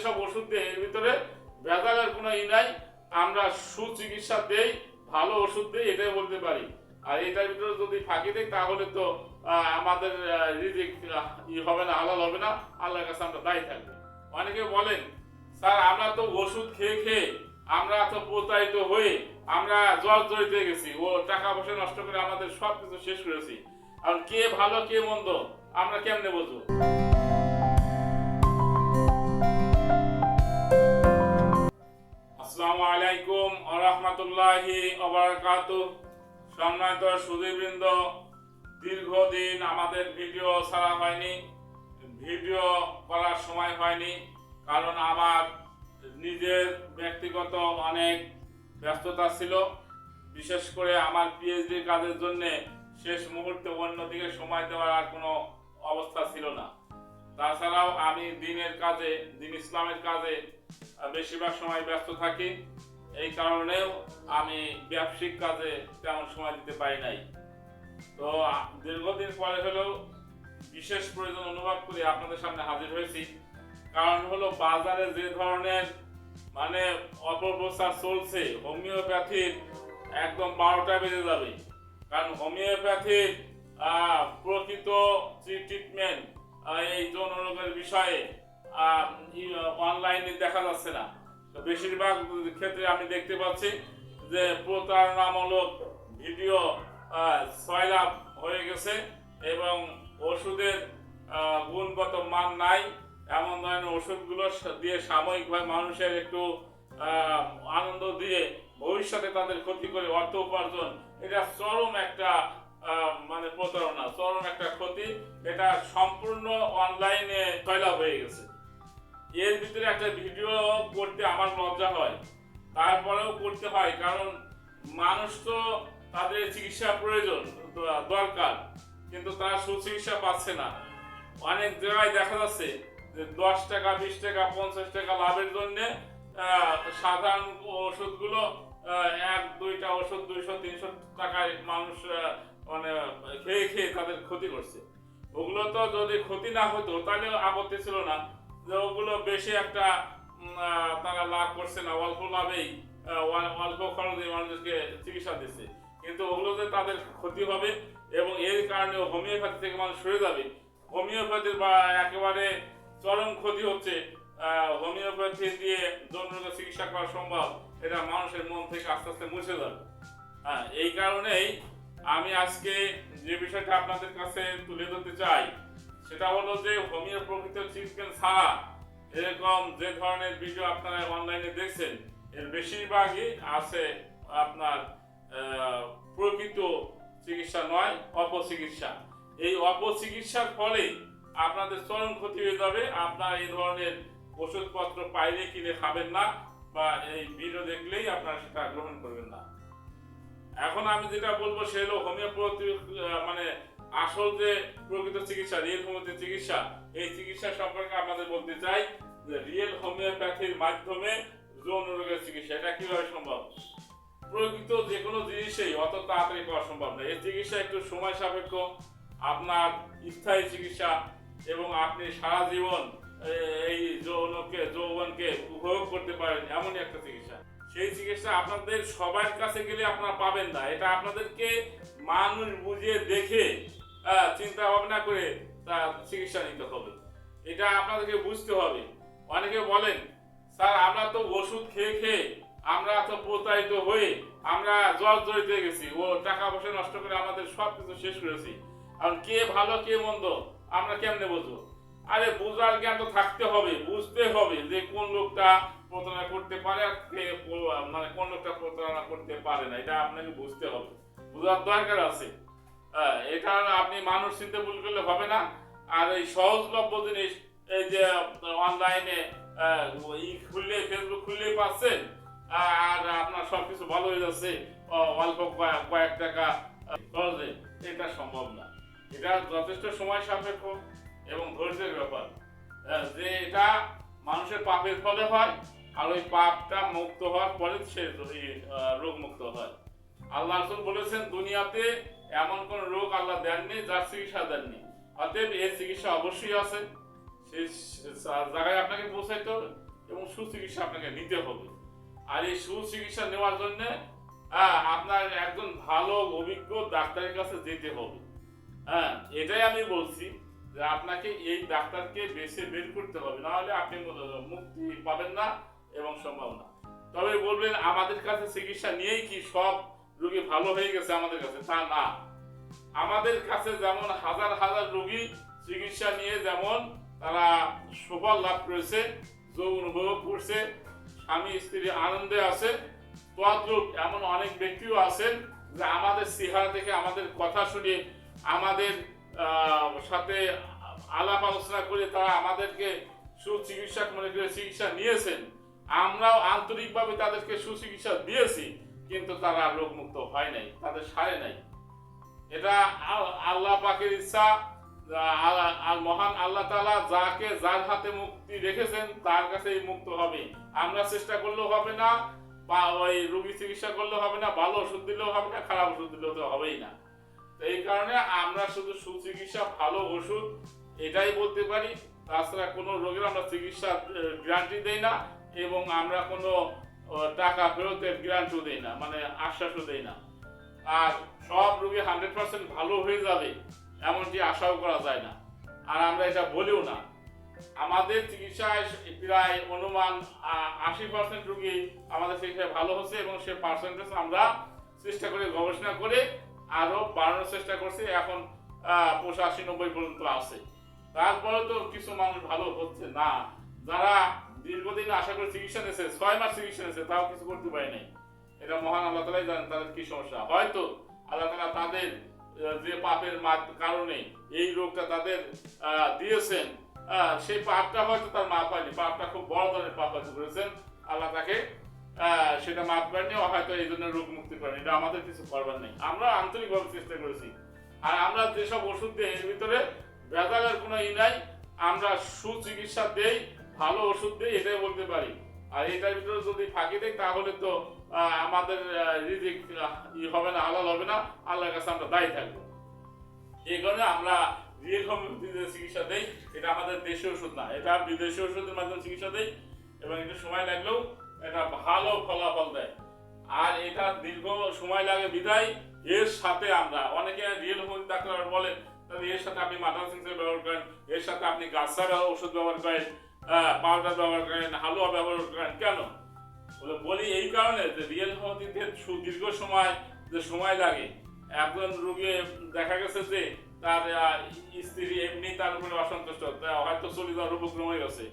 যেসব ওষুধ দেয় এর ভিতরে ভেজালের কোনো ই নাই, আমরা সুচিকিৎসা দেই, ভালো ওষুধ দেই, এটাই বলতে পারি। আর এটার ভিতরে যদি ফাঁকি দেয় তাহলে তো আমাদের রিজিক ই হবে না, হালাল হবে না, আল্লাহর কাছে আমরা দায়ী থাকব। অনেকে বলেন, স্যার, আমরা তো ওষুধ খেয়ে খেয়ে, আমরা তো প্রতারিত হয়ে, আমরা জল জড়িতে গেছি, ও টাকা পয়সা নষ্ট করে আমাদের সব কিছু শেষ করেছি। আর কে ভালো, কে মন্দ, আমরা কেমনে বুঝব? আসসালামু আলাইকুম আরহামতুল্লাহি অবরাকাতু সম্মানিত সুদীবৃন্দ দীর্ঘদিন আমাদের ভিডিও ছাড়া হয়নি, ভিডিও করার সময় হয়নি, কারণ আমার নিজের ব্যক্তিগত অনেক ব্যস্ততা ছিল। বিশেষ করে আমার পিএইচডি কাজের জন্য শেষ মুহূর্তে অন্যদিকে সময় দেওয়ার আর কোনো অবস্থা ছিল না। তাছাড়াও আমি দিনের কাজে, দিন ইসলামের কাজে বেশিরভাগ সময় ব্যস্ত থাকি। এই কারণেও আমি ব্যবসায়িক কাজে তেমন সময় দিতে পারি নাই। তো, দীর্ঘদিন পরে হলেও বিশেষ প্রয়োজন অনুভব করে আপনাদের সামনে হাজির হয়েছি। কারণ হলো বাজারে যে ধরনের মানে অপপ্রচার চলছে, হোমিওপ্যাথির একদম বারোটা বেজে যাবে। কারণ হোমিওপ্যাথির প্রকৃত ট্রিটমেন্ট এই যৌন রোগের বিষয়ে অনলাইনে দেখা যাচ্ছে না। বেশিরভাগ ক্ষেত্রে আমি দেখতে পাচ্ছি যে প্রতারণামূলক ভিডিও সয়লাভ হয়ে গেছে এবং ওষুধের গুণগত মান নাই। এমন ধরনের ওষুধগুলো দিয়ে সাময়িকভাবে মানুষের একটু আনন্দ দিয়ে ভবিষ্যতে তাদের ক্ষতি করে অর্থ উপার্জন, এটা চরম একটা মানে প্রতারণা, চরম একটা ক্ষতি। এটা সম্পূর্ণ অনলাইনে সয়লাভ হয়ে গেছে। এর ভিতরে একটা ভিডিও করতে আমার লজ্জা হয়। তারপরেও করতে হয়, কারণ মানুষ তো তাদের চিকিৎসা প্রয়োজন দরকার। কিন্তু তারা সুচিকিৎসা পাচ্ছে না। অনেক জায়গায় দেখা যাচ্ছে যে দশ টাকা, বিশ টাকা, পঞ্চাশ টাকা লাভের জন্য সাধারণ ওষুধগুলো এক, দুইটা ওষুধ দুইশো, তিনশো টাকায় মানুষ মানে খেয়ে খেয়ে তাদের ক্ষতি করছে। ওগুলো তো যদি ক্ষতি না হতো, তাহলে আপত্তি ছিল না। যে ওগুলো বেশি একটা তারা লাভ করছে না, অল্প লাভেই অল্প খরচে মানুষকে চিকিৎসা দিচ্ছে। কিন্তু ওগুলো যে তাদের ক্ষতি হবে এবং এর কারণে হোমিওপ্যাথি থেকে মানুষ সরে যাবে হোমিওপ্যাথির বা একেবারে চরম ক্ষতি হচ্ছে হোমিওপ্যাথি দিয়ে রোগের চিকিৎসা করা সম্ভব, এটা মানুষের মন থেকে আস্তে আস্তে মুছে যাবে। হ্যাঁ এই কারণেই আমি আজকে যে বিষয়টা আপনাদের কাছে তুলে ধরতে চাই, সেটা হলো যে হোমিও প্রকৃত ট্রিটমেন্ট ছাড়া এরকম যে ধরনের ভিডিও আপনারা অনলাইনে দেখছেন, এর বেশিরভাগই আছে আপনার প্রকৃত চিকিৎসা নয়, অপচিকিৎসা। এই অপচিকিৎসার ফলে আপনাদের চরম ক্ষতি হয়ে যাবে। আপনার এই ধরনের ওষুধপত্র পাইলে কিনে খাবেন না বা এই ভিডিও দেখলেই আপনারা সেটা গ্রহণ করবেন না। এখন আমি যেটা বলব সে হলো হোমিওপ্যাথি মানে আসল যে প্রকৃত চিকিৎসা রিয়েল হোমিওপ্যাথি চিকিৎসা, এই চিকিৎসা সম্পর্কে আপনাদের বলতে চাই যে রিয়েল হোমিওপ্যাথির মাধ্যমে যৌন রোগের চিকিৎসা, এটা কীভাবে সম্ভব? প্রকৃত যে কোনো জিনিসেই অত তাড়াতাড়ি করা সম্ভব না। এই চিকিৎসা একটু সময় সাপেক্ষ, আপনার স্থায়ী চিকিৎসা এবং আপনি সারা জীবন এই যৌনকে, যৌবনকে উপভোগ করতে পারেন, এমনই একটা চিকিৎসা। সেই চিকিৎসা আপনাদের সবার কাছে গেলে আপনারা পাবেন না। এটা আপনাদেরকে মানুষ বুঝিয়ে দেখে চিন্তা ভাবনা করে তার চিকিৎসা নিতে হবে। এটা আপনাদেরকে বুঝতে হবে। অনেকে বলেন, স্যার, আমরা তো ওষুধ খেয়ে খেয়ে আমরা তো প্রতারিত হয়ে আমরা জল জড়িতে গেছি। ও টাকা পয়সা নষ্ট করে আমাদের সব কিছু শেষ করেছি। আর কে ভালো, কে মন্দ, আমরা কেমনে বুঝব? আরে, বুঝার জ্ঞান তো থাকতে হবে, বুঝতে হবে যে কোন লোকটা পারে মানে কোন লোকটা প্রতারণা করতে পারে না এটা আপনাকে বুঝতে হবে। বোঝার দরকার আছে। হ্যাঁ, এটা আপনি মানুষ চিনতে ভুল করলে হবে না। আর এই সহজলভ্য জিনিস এই যে অনলাইনে ই খুললে ফেসবুক খুললেই পাচ্ছেন আর আপনার সবকিছু ভালো হয়ে যাচ্ছে অল্প কয়েক- টাকা খরচে এটা সম্ভব না। এটা যথেষ্ট সময় সাপেক্ষ এবং ধৈর্যের ব্যাপার। আহ, যে এটা মানুষের পাপের ফলে হয় আর ওই পাপটা মুক্ত হওয়ার পরে সে রোগ মুক্ত হয়। আল্লাহ রসুল বলেছেন, দুনিয়াতে এমন কোন রোগ আল্লাহ দেননি যার চিকিৎসা দেননি। অতএব এর চিকিৎসা অবশ্যই আছে। সেই জায়গায় আপনাকে পৌঁছাইতে হবে এবং সুচিকিৎসা আপনাকে নিতে হবে। আর এই সুচিকিৎসা নেওয়ার জন্য আপনার একজন ভালো, অভিজ্ঞ ডাক্তারের কাছে যেতে হবে। হ্যাঁ এটাই আমি বলছি যে আপনাকে এই ডাক্তারকে বেছে বের করতে হবে। না হলে আপনি মুক্তি পাবেন না। এবং সম্ভব না। তবে বলবেন, আমাদের কাছে চিকিৎসা নিয়েই কি সব রোগী ভালো হয়ে গেছে আমাদের কাছে? তা না। আমাদের কাছে যেমন হাজার হাজার রোগী চিকিৎসা নিয়ে যেমন তারা সুফল লাভ করেছে, যৌন উপভোগ করছে, স্বামী স্ত্রী আনন্দে আছে, তদ্রূপ এমন অনেক ব্যক্তিও আছেন যে আমাদের চেহারা থেকে আমাদের কথা শুনে আমাদের সাথে আলাপ আলোচনা করে তারা আমাদেরকে সুচিকিৎসক মনে করে চিকিৎসা নিয়েছেন। আমরাও আন্তরিকভাবে তাদেরকে সুচিকিৎসা দিয়েছি, কিন্তু তারা রোগমুক্ত হয় নাই, তাদের সারে নাই। এটা আল্লাহ পাকের ইচ্ছা আল, মহান আল্লাহ তালা যাকে যার হাতে মুক্তি রেখেছেন, তার কাছেই মুক্ত হবে। আমরা চেষ্টা করলেও হবে না, বা ওই রোগী চিকিৎসা করলেও হবে না, ভালো ওষুধ দিলেও হবে না, খারাপ ওষুধ দিলেও তো হবেই না। তো এই কারণে আমরা শুধু সুচিকিৎসা, ভালো ওষুধ, এটাই বলতে পারি। তাছাড়া কোনো রোগের আমরা চিকিৎসা গ্যারান্টি দেই না। এবং আমরা কোনো টাকা ফেরতের গ্যারান্টিও দেই না মানে আশ্বাসও দেই না। আর সব রোগী হান্ড্রেড পার্সেন্ট ভালো হয়ে যাবে, এমনটি আশাও করা যায় না। আর আমরা এটা বলিও না। আমাদের চিকিৎসায় প্রায় অনুমান আশি পার্সেন্ট রোগী আমাদের চিকিৎসায় ভালো হচ্ছে এবং সে পার্সেন্টেজ আমরা চেষ্টা করে, গবেষণা করে আরও বাড়ানোর চেষ্টা করছি। এখন পঁচাশি নব্বই পর্যন্ত আছে। তারপরে তো কিছু মানুষ ভালো হচ্ছে না। যারা দীর্ঘদিন আশা করে চিকিৎসা নিয়েছে, ছয় মাস চিকিৎসা নিয়েছে, তাও কিছু করতে পারে নাই। এটা মহান আল্লাহ তালাই জানেন, তাদের কি সমস্যা? হয়তো আল্লাহ তালা তাদের যে পাপের কারণে এই রোগটা তাদের দিয়েছেন সেই পাপটা হয়তো তার মাপ হয়নি। পাপটা খুব বড় ধরনের পাপ হয়তো করেছেন। আল্লাহ তাকে সেটা মাপ ও হয়তো এই জন্য রোগ মুক্তি করেনি। এটা আমাদের কিছু করবার নেই। আমরা আন্তরিকভাবে চেষ্টা করেছি। আর আমরা যেসব ওষুধ দিই, এর ভিতরে ভেজালের কোনো ই নাই। আমরা সুচিকিৎসা দেই ভালো ওষুধ দেই, এটাই বলতে পারি। আর এটার ভিতরে যদি ফাঁকি দেয় তাহলে তো আমাদের রিজিক ই হবে না, হালাল হবে না, আল্লাহর কাছে আমরা দায়ী থাকব। এই কারণে আমরা রিয়েল হোমিওপ্যাথিতে চিকিৎসা দেই, এটা আমাদের দেশীয় ওষুধ না, এটা বিদেশি ওষুধের মাধ্যমে চিকিৎসা দেই, এবং একটু সময় লাগলেও এটা ভালো ফলাফল দেয়। আর এটা দীর্ঘ সময় লাগে বিদায়, এর সাথে আমরা, অনেকে রিয়েল হোমিওপ্যাথি ডাক্তার বলেন, তাহলে এর সাথে আপনি মাদার সিংসের ব্যবহার করেন, এর সাথে আপনি গাছার ওষুধ ব্যবহার করেন পাউডার ব্যবহার করেন, হালুয়া ব্যবহার করেন। কেন? বলে বলি এই কারণে যে রিয়েল হোমিওপ্যাথিতে সুদীর্ঘ সময় যে সময় লাগে। একজন রোগী দেখা গেছে যে তার স্ত্রী এমনি তার উপরে অসন্তুষ্ট হয়তো চলে যাওয়ার উপক্রম হয়ে গেছে।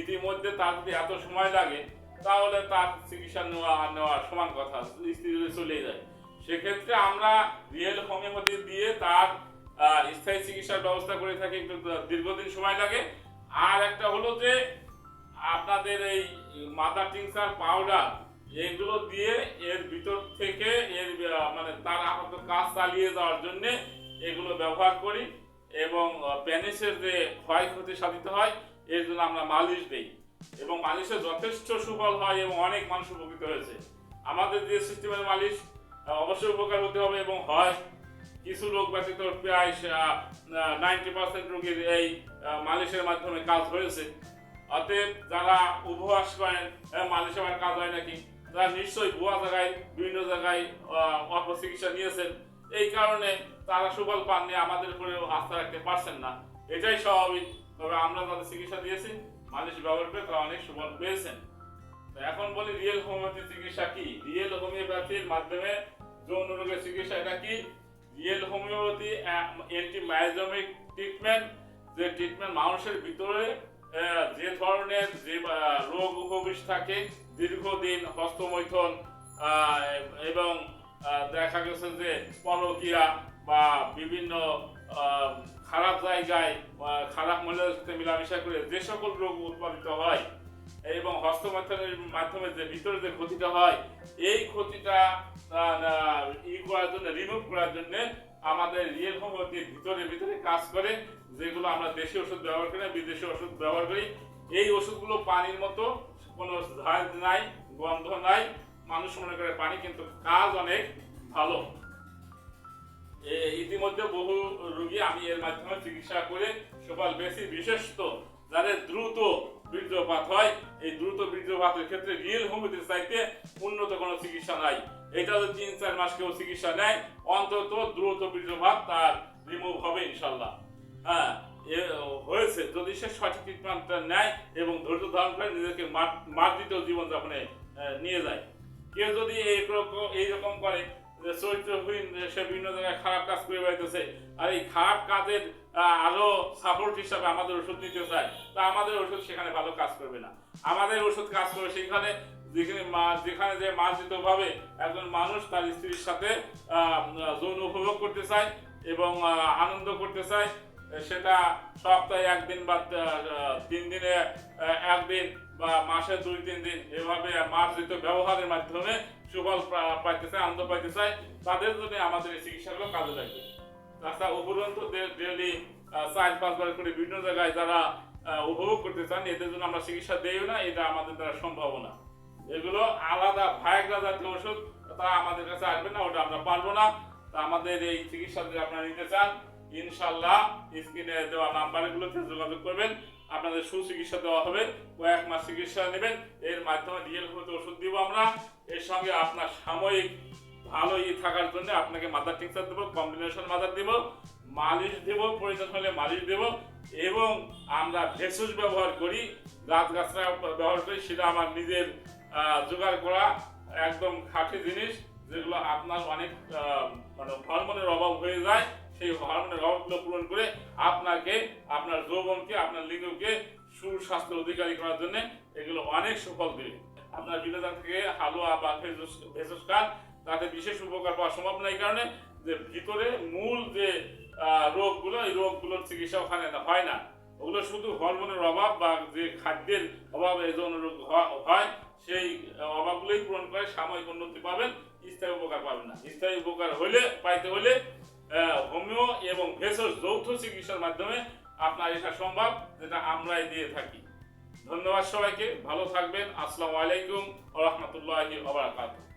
ইতিমধ্যে তার যদি এত সময় লাগে, তাহলে তার চিকিৎসা নেওয়া নেওয়া সমান কথা, স্ত্রী যদি চলে যায়। সেক্ষেত্রে আমরা রিয়েল হোমিওপ্যাথি দিয়ে তার স্থায়ী চিকিৎসার ব্যবস্থা করে থাকি, একটু দীর্ঘদিন সময় লাগে। আর একটা হলো যে আপনাদের এই মাদার টিংসার পাউডার, এগুলো দিয়ে এর ভিতর থেকে এর মানে তার আপাতত কাজ চালিয়ে যাওয়ার জন্য এগুলো ব্যবহার করি এবং প্যানিসের যে ক্ষয়ক্ষতি সাধিত হয়, এর জন্য আমরা মালিশ দিই এবং মালিশের যথেষ্ট সুফল হয় এবং অনেক মানুষ উপকৃত হয়েছে। আমাদের যে সিস্টেমের মালিশ অবশ্যই উপকার হতে হবে এবং হয়। কিছু রোগ ব্যতীত প্রায় নাইনটি পার্সেন্ট রোগীর এই মালিশের মাধ্যমে কাজ হয়েছে। অতএব যারা উপবাস করেন আহ, মালিশে আমার কাজ হয় নাকি তারা নিশ্চয়ই ভুয়া জায়গায় বিভিন্ন জায়গায় আহ, অপচিকিৎসা নিয়েছেন। এই কারণে তারা সুফল পাননি আমাদের উপরে আস্থা রাখতে পারছেন না। এটাই স্বাভাবিক। তবে আমরা তাদের চিকিৎসা দিয়েছি মালিশ ব্যবহার করে তারা অনেক সুফল পেয়েছেন। এখন বলি রিয়েল হোমিওপ্যাথি চিকিৎসা কি? রিয়েল হোমিওপ্যাথির মাধ্যমে যৌন রোগের চিকিৎসা এটা কি? Real homeopathy anti miasmic treatment যে ট্রিটমেন্ট মানুষের ভিতরে যে ধরনের যে রোগ উপবিষ্ট থাকে, দীর্ঘদিন হস্তমৈথন এবং দেখা গেছে যে পরকিয়া বা বিভিন্ন খারাপ জায়গায় খারাপ মহিলাদের সাথে মেলামেশা করে যে সকল রোগ উৎপাদিত হয়, এবং হস্তমৈথনের মাধ্যমে যে ভিতরে যে ক্ষতিটা হয়, এই ক্ষতিটা ই করার জন্য রিমুভ করার জন্য আমাদের রিয়েল হোমিওপ্যাথির ভিতরে ভিতরে কাজ করে যেগুলো আমরা দেশি ওষুধ ব্যবহার করি না, বিদেশি ওষুধ ব্যবহার করি। এই ওষুধগুলো পানির মতো কোনো ঝাঁজ নাই গন্ধ নাই মানুষ মনে করে পানি কিন্তু কাজ অনেক ভালো। ইতিমধ্যে বহু রোগী আমি এর মাধ্যমে চিকিৎসা করে সকাল বেশি বিশেষত যাদের দ্রুত বীর্যপাত হয় এই দ্রুত বীর্যপাতের ক্ষেত্রে রিয়েল হোমিওপ্যাথির চাইতে উন্নত কোনো চিকিৎসা নাই। এটা যদি তিন চার মাস কেউ চিকিৎসা নেয় অন্তত দ্রুত বীর্যপাত তার রিমুভ হবে ইনশাল্লাহ। হ্যাঁ হয়েছে যদি সে সঠিক ট্রিটমেন্টটা নেয় এবং ধৈর্য ধারণ করে নিজেকে মার- মার্জিত জীবনযাপনে নিয়ে যায়। কেউ যদি এইরকম এইরকম করে যে চরিত্রহীন সে বিভিন্ন জায়গায় খারাপ কাজ করে বেড়াইতেছে আর এই খারাপ কাজের আহ, আরও সাপোর্ট হিসাবে আমাদের ওষুধ নিতে চায় তা আমাদের ওষুধ সেখানে ভালো কাজ করবে না। আমাদের ওষুধ কাজ করবে সেখানে যেখানে যেখানে যে মার্জিত ভাবে একজন মানুষ তার স্ত্রীর সাথে যৌন উপভোগ করতে চায় এবং আনন্দ করতে চায়, সেটা সপ্তাহে একদিন বা তিন দিনে একদিন বা মাসে দুই, তিন দিন এভাবে মার্জিত ব্যবহারের মাধ্যমে সুফল পাইতে চায়, আনন্দ পাইতে চায়, তাদের জন্য আমাদের এই চিকিৎসাগুলো কাজে লাগবে। তাছাড়া উপরন্তু ডেলি চার পাঁচবার করে বিভিন্ন জায়গায় যারা উপভোগ করতে চান, এদের জন্য আমরা চিকিৎসা দেইও না, এটা আমাদের দ্বারা সম্ভব না। এগুলো আলাদা ভায়াগ্রা জাতীয় ওষুধ, তা আমাদের কাছে আসবে না, ওটা আমরা পারব না। তা আমাদের এই চিকিৎসা যদি আপনারা নিতে চান, ইনশাল্লাহ স্ক্রিনে দেওয়া নাম্বারগুলোতে যোগাযোগ করবেন। আপনাদের সুচিকিৎসা দেওয়া হবে, কয়েক মাস চিকিৎসা নেবেন। এর মাধ্যমে রিয়েল হতে ওষুধ দিব আমরা। এর সঙ্গে আপনার সাময়িক ভালো ই থাকার জন্য আপনাকে মাদার টিক্সার দেবো, কম্বিনেশন মাদার দেবো, মালিশ দেবো, প্রয়োজন হলে মালিশ দেবো, এবং আমরা ভেষজ ব্যবহার করি, গাছ গাছরা ব্যবহার করি, সেটা আমার নিজের জোগাড় করা একদম খাঁটি জিনিস যেগুলো আপনার অনেক মানে হরমোনের অভাব হয়ে যায়। সেই হরমোনের অভাবগুলো পূরণ করে আপনাকে, আপনার যৌবনকে, আপনার লিঙ্গকে সুস্বাস্থ্যের অধিকারী করার জন্য এগুলো অনেক সুফল দেবে। আপনার বিনোদন থেকে হালুয়া বা ভেষজ- কাঠ তাতে বিশেষ উপকার পাওয়া সম্ভব না। এই কারণে যে ভিতরে মূল যে রোগগুলো, এই রোগগুলোর চিকিৎসা ওখানে হয় না। ওগুলো শুধু হরমোনের অভাব বা যে খাদ্যের অভাবে এই ধরনের রোগ হয় সেই অভাবগুলোই পূরণ করে সাময়িক উন্নতি পাবেন, স্থায়ী উপকার পাবেন না। স্থায়ী উপকার হলে পাইতে হলে হোমিও এবং ভেষজ যৌথ চিকিৎসার মাধ্যমে আপনার এটা সম্ভব, যেটা আমরাই দিয়ে থাকি। ধন্যবাদ সবাইকে, ভালো থাকবেন। আসসালামু আলাইকুম রাহমাতুল্লাহি বারাকাতুহু।